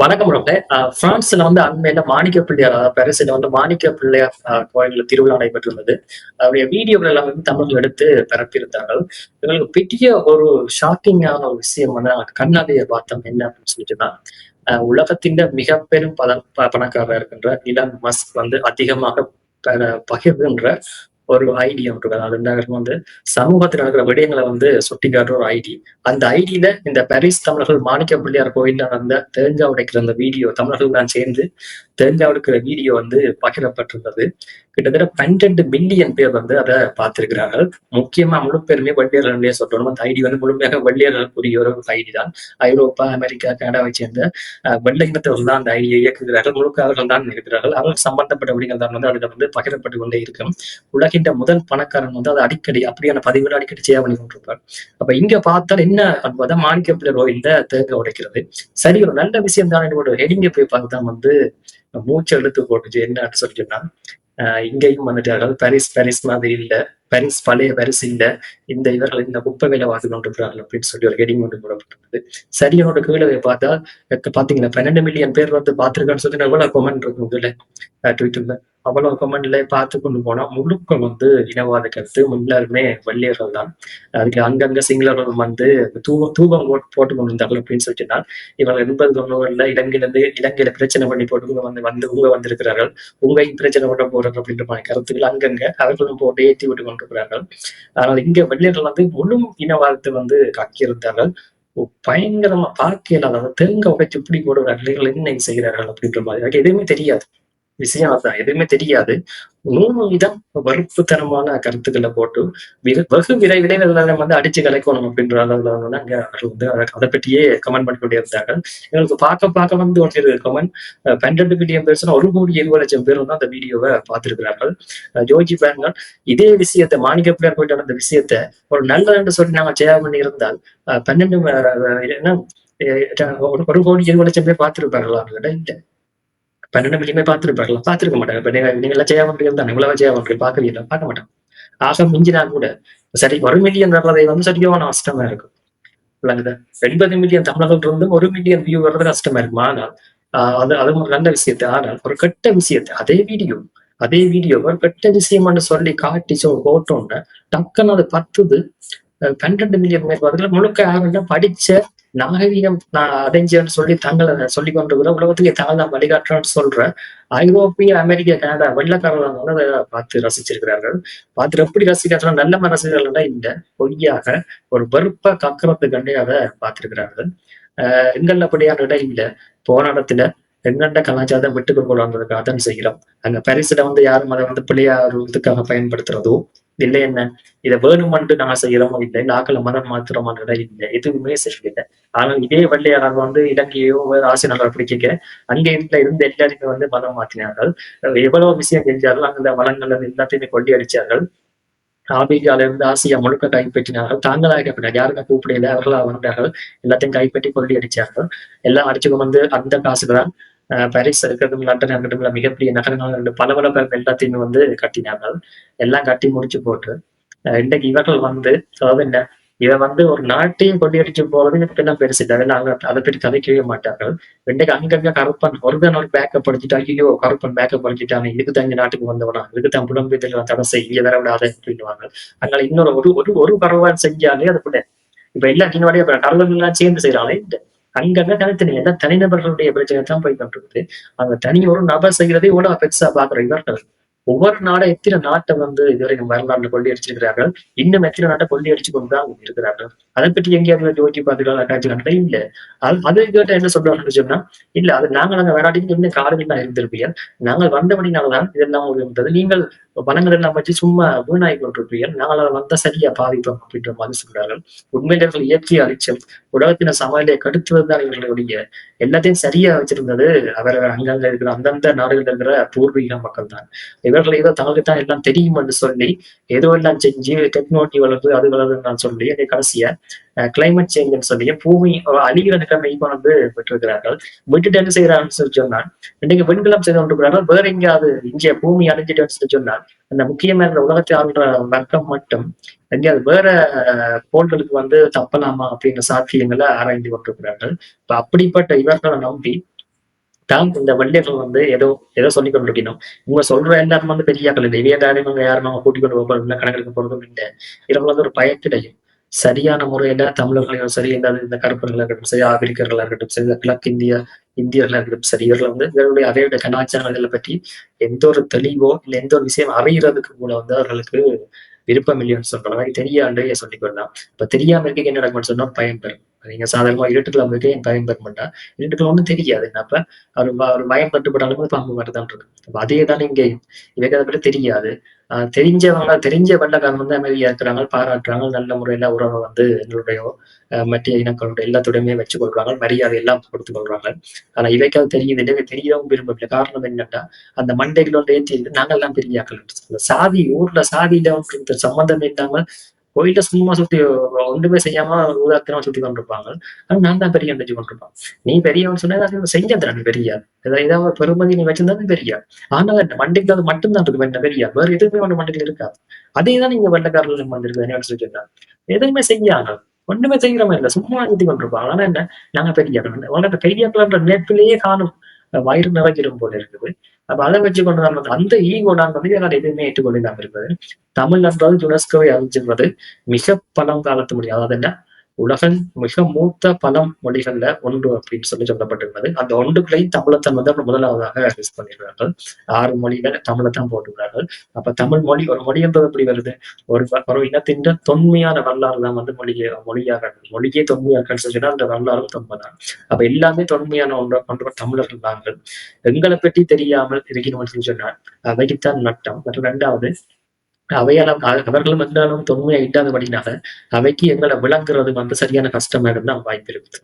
வணக்கம் ரோக்லே பிரான்ஸ்ல வந்து அண்மையில மாணிக்க பிள்ளையார் அதாவது வந்து மாணிக்க பிள்ளையார் அஹ், கோயில்ல திருவிழா நடைபெற்றுள்ளது. அவருடைய வீடியோவில் எல்லாம் வந்து தமிழர்கள் எடுத்து பரப்பியிருந்தார்கள். இவங்களுக்கு பெரிய ஒரு ஷாக்கிங்கான ஒரு விஷயம் வந்து நாங்கள் கண்ணாடியை பார்த்தோம். என்ன அப்படின்னு சொல்லிட்டுன்னா உலகத்தின் மிக பெரும் பத பணக்காரர் இருக்கின்ற இலான் மஸ்க் வந்து அதிகமாக பகிர்கின்ற ஒரு ஐடி ஒன்று இருக்கு. அது என்ன வந்து சமூகத்தில் நடக்கிற விடயங்களை வந்து சுட்டி காட்டுற ஒரு ஐடி அந்த ஐடியில இந்த பாரிஸ் தமிழர்கள் மாணிக்க பிள்ளையார் கோயில்ல நடந்த தேங்காய் உடைக்கிற அந்த வீடியோ தமிழர்கள் தான் சேர்ந்து தேங்காய் உடைக்கிற வீடியோ வந்து பகிரப்பட்டிருந்தது கிட்டத்தட்ட பன்னெண்டு மில்லியன் பேர் வந்து அதை பார்த்திருக்கிறார்கள். முக்கியமா முழு பேருமே சொல்லணும் அந்த ஐடி வந்து முழுமையாக வெள்ளையர்களுக்குரிய ஒரு ஐடி தான் ஐரோப்பா அமெரிக்கா கனடாவை சேர்ந்த வெள்ளை இனத்தவர்கள் தான் அந்த ஐடியை இயக்குகிறார்கள். முழுக்க அவர்கள் தான் இருக்கிறார்கள் அவர்கள் சம்பந்தப்பட்ட வழிகள் தான் வந்து அதில் வந்து பகிரப்பட்டு கொண்டே இருக்கும். உலகின் முதல் பணக்காரன் வந்து அதை அடிக்கடி அப்படியான பதிவுகள் அடிக்கடி செய்ய பண்ணி கொண்டிருப்பார். அப்ப இங்க பார்த்தால் என்ன என்பதை மாணிக்க பிள்ளை கோயில்ல தேங்க உடைக்கிறது. சரி ஒரு நல்ல விஷயம் தான் ஒரு ஹெடிங்க போய் பார்த்தா வந்து மூச்சு எடுத்து போட்டுச்சு. என்ன சொல்லி சொன்னா இங்கேயும் வந்துட்டார்கள். பாரிஸ் பாரிஸ் மாதிரி இல்ல. பாரிஸ் பழைய பாரிஸ் இல்ல. இந்த இவர்கள் இந்த குப்பை வேலை வாசி கொண்டிருக்கிறார்கள் அப்படின்னு சொல்லி ஒரு ஹெடிங் ஒன்று போடப்பட்டிருந்தது சரி கீழே பார்த்தா பாத்தீங்கன்னா பன்னெண்டு மில்லியன் பேர் வந்து பார்த்திருக்கான்னு சொல்லி எவ்வளவு கொமெண்ட் இருக்கும் இதுல ட்விட்டர்ல அவ்வளவு கமெண்ட்ல பார்த்து கொண்டு போனா முழுக்க வந்து இனவாத கருத்து எல்லாருமே வள்ளியர்கள் தான். அதுக்கு அங்கங்க சிங்களர்கள் வந்து தூ தூவம் போட்டு போட்டு கொண்டு இருந்தார்கள் அப்படின்னு சொல்லிட்டு இவங்க எண்பது தொண்ணூறுல இலங்கையிலிருந்து இலங்கையில பிரச்சனை பண்ணி போட்டு வந்து வந்து உங்க வந்திருக்கிறார்கள். உங்க பிரச்சனை பண்ண போறாங்க அப்படின்ற மாதிரி கருத்துக்கள் அங்கங்க அவர்களும் போட்டு ஏற்றி விட்டு கொண்டிருக்கிறார்கள். ஆனால் இங்க வள்ளியர்கள் வந்து முழு இனவாதத்தை வந்து காக்கியிருந்தார்கள். பயங்கரமா பார்க்கல அதாவது தெங்க உடைச்சு இப்படி போடுற இவர்கள் என்ன செய்கிறார்கள் அப்படின்ற மாதிரி. எனக்கு எதுவுமே தெரியாது. விஷயம் அதான் எதுவுமே தெரியாது. மூணு விதம் வறுப்புத்தனமான கருத்துக்களை போட்டு வெகு விரை எல்லாரும் வந்து அடிச்சு கலைக்கணும் அப்படின்ற அளவுல வந்து அங்க அவர்கள் வந்து அதை பற்றியே கமெண்ட் பண்ணி இருந்தார்கள் எங்களுக்கு பார்க்க பார்க்க வந்து ஒரு கமெண்ட் பன்னெண்டு மில்லியன் பேர்ஸ்னா ஒரு கோடி இருபது லட்சம் பேர் வந்து அந்த வீடியோவை பார்த்திருக்கிறார்கள். ஜோஜி பேர்கள் இதே விஷயத்தை மாணிக்க பிள்ளையார் போயிட்டு நடந்த விஷயத்தை ஒரு நல்லதுன்னு சொல்லி நாங்க ஜெயா பண்ணி இருந்தால் பன்னெண்டு என்ன ஒரு கோடி இருபது லட்சம் பேர் பார்த்திருப்பார்களா? இல்லை. பன்னெண்டு மில்லியமே பார்த்திருப்பார்களா? பார்த்துருக்க மாட்டாங்க. இப்ப நீங்க நீங்க எல்லாம் ஜெயா பண்றீங்க தான். இவ்வளவு ஜெயா பார்க்க மாட்டாங்க. ஆக மிஞ்சினா கூட சரி ஒரு மில்லியன் வர்றதை வந்து சரியான கஷ்டமா இருக்கும். விளங்குதா? எண்பது மில்லியன் தமிழர்கள் இருந்தும் ஒரு மில்லியன் வியூ வர்றது கஷ்டமா இருக்கும். ஆனால் ஆஹ் அது அது ஒரு நல்ல விஷயத்தை. ஆனால் ஒரு கெட்ட விஷயத்தை. அதே வீடியோ அதே வீடியோ ஒரு கெட்ட விஷயம்னு சொல்லி காட்டி சொ போட்டோன்னு டக்குன்னு அது பத்துது. பன்னெண்டு மில்லியன் மேற்பார்வைகள் முழுக்க யாருன்னா படிச்ச நாகரீகம் நான் அடைஞ்சேன்னு சொல்லி தங்களை சொல்லி கொண்டிருக்கிற உலகத்துக்கு தாங்கள் தான் வழிகாட்டுறான்னு சொல்ற ஐரோப்பிய அமெரிக்க கனடா வெள்ளக்காரர்கள் பார்த்து ரசிச்சிருக்கிறார்கள். பார்த்து எப்படி ரசிக்கிறார்கள் நல்ல ரசிகர்கள்னா இல்ல பொய்யாக ஒரு வெறுப்ப கக்கறதுக்கண்டே அதை பார்த்திருக்கிறார்கள். ஆஹ் எங்கள் அப்படியான இடம் இல்ல போன இடத்துல எங்கண்ட கலாச்சாரத்தை விட்டு கொடுக்கலான்றதுக்காக தான் செய்கிறோம். அங்க பரிசுல வந்து யாரும் அதை வந்து பிள்ளையார் இதுக்காக பயன்படுத்துறதோ இல்லை என்ன? இதை வேணுமென்று நாங்க செய்யறோமோ இல்லை நாக்களை மதம் மாத்துறோமான்ற இல்லை. எதுவுமே செய்யல ஆனால் இதே வெள்ளையாளர் வந்து இலங்கையோ ஆசிய நகர பிடிக்க அங்கே இருந்த இருந்த எல்லாருமே வந்து மதம் மாற்றினார்கள். எவ்வளவு விஷயம் செஞ்சார்கள் அந்த வளங்கள் எல்லாத்தையுமே கொள்ளி அடிச்சார்கள் ஆபிரிக்கால இருந்து ஆசியா முழுக்க கைப்பற்றினார்கள். தாங்களாக கைப்பற்றினார் யாருமே கூப்பிடையில அவர்களா வந்தார்கள். எல்லாத்தையும் கைப்பற்றி கொள்ளையடிச்சார்கள். எல்லாம் அடிச்சுக்கு வந்து அந்த காசுக்கு தான் பாரிஸ் இருக்கட்டும் லண்டன் இருக்கட்டும் மிகப்பெரிய நகரங்கள் ரெண்டு பல பல பேர் எல்லாத்தையுமே வந்து கட்டினார்கள். எல்லாம் கட்டி முடிச்சு போட்டு இன்றைக்கு இவர்கள் வந்து அதாவது என்ன இதை வந்து ஒரு நாட்டையும் கொள்ளையடிச்சு போறது இப்பெல்லாம் பெருசு இல்லை. அதெல்லாம் அவங்க அதை பற்றி கதைக்கவே மாட்டார்கள். இன்றைக்கு அங்கங்க கருப்பன் ஒருதன் ஒரு பேக்கப் படிச்சுட்டா ஐயோ கருப்பன் பேக்கப் படிச்சுட்டாங்க இதுக்கு தான் இந்த நாட்டுக்கு வந்தவனா இதுக்கு தான் புலம்பெயர்தல் தடை செய்ய வர விடாத அப்படின்வாங்க அதனால இன்னொரு ஒரு ஒரு ஒரு கருவான் செஞ்சாலே அது கூட இப்ப எல்லா இன்னொடைய கருவங்கள் எல்லாம் சேர்ந்து செய்யறாங்களே அங்கங்க தனித்தனி எல்லாம் தனிநபர்களுடைய பிரச்சனை தான் போய் கொண்டிருக்குது அந்த தனி ஒரு நபர் செய்யறதை இவ்வளவு பெருசா பாக்குற இவர்கள் ஒவ்வொரு நாடும் எத்தனை நாட்டை வந்து இதுவரைக்கும் வரலாறுல கொள்ளையடிச்சிருக்கிறார்கள் இன்னும் எத்தனை நாட்டை கொள்ளையடிச்சு கொண்டுதான் இருக்கிறார்கள்? அதை பற்றி எங்கேயாவது யோசிச்சு பார்த்துக்கலாம். காட்சி கண்டே இல்ல. அது அது கேட்ட என்ன சொல்றாங்கன்னு சொன்னா இல்ல அது நாங்கள் அங்க விளையாடிட்டு இன்னும் காலங்கள் தான் இருந்திருப்பீர்கள். நாங்கள் வந்தபடினால்தான் இதெல்லாம் ஒரு இருந்தது நீங்கள் வனங்கள் எல்லாம் வச்சு சும்மா வீணாய் கொண்டிருப்பீர்கள் நாங்கள் வந்த சரியா பாதிப்போம் அப்படின்ற மாதிரி சொல்றார்கள். உண்மையில இயற்கை அழிச்சம் உலகத்தின கடுத்து கடுத்துவதுதான் இவர்களுடைய எல்லாத்தையும் சரியா வச்சிருந்தது. அவர் அங்கங்க இருக்கிற அந்தந்த நாடுகள் இருக்கிற பூர்வீக மக்கள் தான் இவர்கள் ஏதோ தங்களுக்கு தான் எல்லாம் என்று சொல்லி ஏதோ எல்லாம் செஞ்சு டெக்னாலஜி வளர்ந்து அது வளருதுன்னு சொல்லி அதை கடைசியா கிளைமேட் சேஞ்சுன்னு சொல்லி பூமி அழிகிறதுக்கு அழிகிற வந்து கொண்டு விட்டுருக்கிறார்கள் விட்டுட்டு என்ன செய்யறாங்கன்னு சொல்லி சொன்னால் இன்னைக்கு விண்கலம் செய்து கொண்டிருக்கிறார்கள். வேற எங்கேயாவது இங்கே பூமி அழிஞ்சிட்டுன்னு சொல்லி சொன்னால் அந்த முக்கியமான உலகத்தை ஆள்ற வர்க்கம் மட்டும் எங்கேயாவது வேற அஹ், கோள்களுக்கு வந்து தப்பலாமா அப்படின்ற சாத்தியங்களை ஆராய்ந்து கொண்டிருக்கிறார்கள். இப்ப அப்படிப்பட்ட இவர்களை நம்பி தான் இந்த வண்டியர்கள் வந்து ஏதோ ஏதோ சொல்லி கொண்டிருக்கணும். இவங்க சொல்ற எல்லாரும் வந்து பெரியாக்கள் இல்லை. இவைய இவங்க யாரும் அவங்க கூட்டிக் கொண்டு போகிறோம் கணக்கெடுக்க போறதும் இல்லை. இவங்க வந்து ஒரு பயத்திடையும் சரியான முறையில தமிழர்களையும் சரி இந்த இந்த கருப்பர்களாக இருக்கட்டும் சரி ஆப்பிரிக்கர்களாக இருக்கட்டும் சரி இந்த கிழக்கு இந்தியா இந்தியர்களாக இருக்கட்டும் சரி இவர்களை வந்து இவருடைய அவையுடைய கலாச்சாரங்களை பற்றி எந்த ஒரு தெளிவோ இல்லை எந்த ஒரு விஷயம் அறிகிறதுக்கு கூட வந்து அவர்களுக்கு விருப்பம் இல்லைன்னு சொல்றாங்க தெரியாண்டே சொல்லிக் கொள்ளலாம். இப்ப தெரியாம இருக்க என்ன நடக்கும்னு சொன்னா பெறும் நீங்க சாதாரணமா இருட்டுக்குள்ள வந்துட்டு என் பயம் பெற இருட்டுக்குள்ள ஒன்றும் தெரியாது. என்னப்ப அவர் ஒரு பயம் பட்டுப்பட்டாலும் பாம்பு மட்டும்தான் இருக்கு இருக்கும் அதே தான் இங்கேயும் இவங்க அதை பற்றி தெரியாது. தெரிஞ்சவங்க தெரிஞ்ச வெள்ளக்காரன் வந்து அமைதியா இருக்கிறாங்க பாராட்டுறாங்க நல்ல முறையில உறவை வந்து எங்களுடைய மற்ற இனங்களுடைய எல்லாத்துடையுமே வச்சு கொள்றாங்க மரியாதை எல்லாம் கொடுத்து கொள்றாங்க. ஆனா இவைக்காவது தெரியுது இல்லை தெரியவும் விரும்பவில்லை. காரணம் என்னன்னா அந்த மண்டைகளோட ஏற்றி நாங்கள் எல்லாம் பெரியாக்கள் அந்த சாதி ஊர்ல சாதியில சம்பந்தம் இல்லாமல் போயிட்டு சும்மா சுத்தி ஒன்றுமே செய்யாம ஊதாத்திரமா சுத்தி கொண்டிருப்பாங்க. ஆனா நான் தான் பெரிய நினைச்சு கொண்டிருப்பான். நீ பெரியவன் சொன்னா செஞ்சதுடா நீ பெரிய ஏதாவது பெருமதி நீ வச்சிருந்தா பெரியா ஆனா அந்த மண்டைக்கு அது மட்டும்தான் இருக்கு என்ன பெரியா வேற எதுவுமே ஒன்று மண்டைகள் இருக்காது. அதே தான் நீங்க வெள்ளக்காரர்கள் வந்திருக்கு என்ன சொல்லியிருக்காங்க எதுவுமே செய்யாங்க ஒண்ணுமே செய்யற மாதிரி இல்லை சும்மா சுத்தி கொண்டிருப்பாங்க. ஆனா என்ன? நாங்க பெரிய உங்கள்ட்ட பெரிய நேற்றிலேயே காணும். வயிறு நிறைஞ்சிடும் போல இருக்குது. அப்ப அதை வச்சு கொண்டு வந்து அந்த ஈகோ நான் வந்து என்னால் எதுவுமே ஏற்றுக்கொள்ளாம இருப்பது. தமிழ் என்றால் யுனெஸ்கோவை அறிஞ்சிருப்பது மிக பழம் காலத்து முடியும் அதாவது என்ன? உலகின் மிக மூத்த பல மொழிகள்ல ஒன்று அப்படின்னு சொல்லி சொல்லப்பட்டிருந்தது. அந்த ஒன்றுகளையும் தமிழத்தன் வந்து முதலாவதாக யூஸ் பண்ணிடுறார்கள் ஆறு மொழிகள் தமிழத்தான் போட்டுக்கிறார்கள் அப்ப தமிழ் மொழி ஒரு மொழி என்பது எப்படி வருது? ஒரு ஒரு இனத்தின் தொன்மையான வரலாறு தான் வந்து மொழியை மொழியாக மொழியே தொன்மையாக சொன்னா அந்த வரலாறும் தொன்மைதான். அப்ப எல்லாமே தொன்மையான ஒன்று ஒன்று தமிழர்கள் நாங்கள் எங்களை பற்றி தெரியாமல் இருக்கணும்னு சொன்னால் அவைக்குத்தான் நட்டம். மற்றும் ரெண்டாவது அவையெல்லாம் அவர்களும் எங்களாலும் தொன்மையை இல்லாதபடினால அவைக்கு எங்களை விளங்குறது வந்து சரியான கஷ்டமா தான் வாய்ப்பு இருக்குது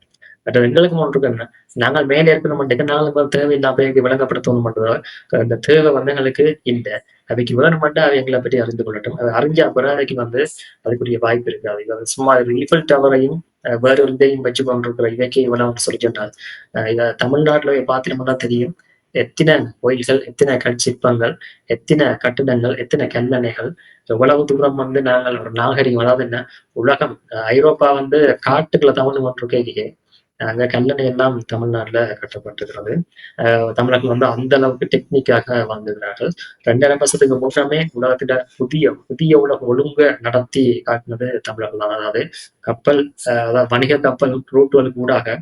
பட் எங்களுக்கு ஒன்று என்ன நாங்கள் மேலே இருக்கணும் நாங்கள் தேவையில்லாம விளங்கப்படுத்தணும் மட்டும் அந்த தேவை வந்து எங்களுக்கு இல்லை. அவைக்கு வேணுமெண்டா அவை எங்களை பற்றி அறிந்து கொள்ளட்டும். அதை அறிஞ்ச அப்புறம் அவைக்கு வந்து அதுக்குரிய வாய்ப்பு இருக்காது. சும்மா ஈஃபில் டவரையும் வேறொரு இதையும் வச்சு கொண்டிருக்கிற இவைக்கு இவ்வளவு சொல்லி சொன்னால் தமிழ்நாட்டில் தமிழ்நாட்டுல தெரியும். எத்தனை கோயில்கள் எத்தனை கட்சிப்பங்கள் எத்தனை கட்டிடங்கள் எத்தனை கல்லணைகள் எவ்வளவு தூரம் வந்து நாங்கள் ஒரு நாகரிகம் அதாவது என்ன உலகம் ஐரோப்பா வந்து காட்டுக்குள்ள தமிழ் ஒன்று கேட்க அங்க கல்லணை எல்லாம் தமிழ்நாட்டுல கட்டப்பட்டிருக்கிறது. தமிழர்கள் வந்து அந்த அளவுக்கு டெக்னிக்காக வாழ்ந்துகிறார்கள் ரெண்டாயிரம் வருஷத்துக்கு முன்னமே உலகத்துல புதிய புதிய உலக ஒழுங்க நடத்தி காட்டினது தமிழர்கள் தான். அதாவது கப்பல் அதாவது வணிக கப்பல் ரூட்டுகளுக்கு ஊடாக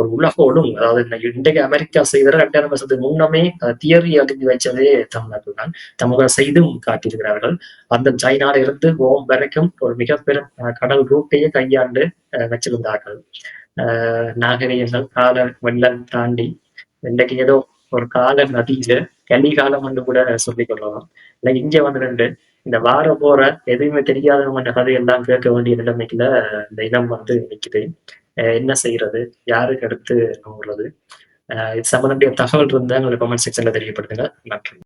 ஒரு உலக ஒழுங்கு. அதாவது இன்றைக்கு அமெரிக்கா செய்த ரெண்டாயிரம் வருஷத்துக்கு முன்னமே தியரி அறிஞ்சு வச்சதே தமிழர்கள் தான். தமிழர்கள் செய்தும் காட்டியிருக்கிறார்கள். அந்த சைனால இருந்து ஓம் வரைக்கும் ஒரு மிக பெரும் கடல் ரூட்டையே கையாண்டு வச்சிருந்தார்கள். நாகரிகங்கள் கால வெள்ளம் தாண்டி இன்றைக்கு ஏதோ ஒரு கால நதியில கலிகாலம் வந்து கூட சொல்லிக் கொள்ளலாம். இல்லை இங்க வந்து ரெண்டு இந்த வார போற எதுவுமே தெரியாதவங்க கதையெல்லாம் கேட்க வேண்டிய நிலைமைக்குல இந்த இனம் வந்து நிற்குது. என்ன செய்யறது? யாருக்கு அடுத்து நோடுறது இது சம்பந்தப்பட்ட தகவல் இருந்தா எங்களுக்கு கமெண்ட் செக்ஷன்ல தெரியப்படுத்துங்க. நன்றி.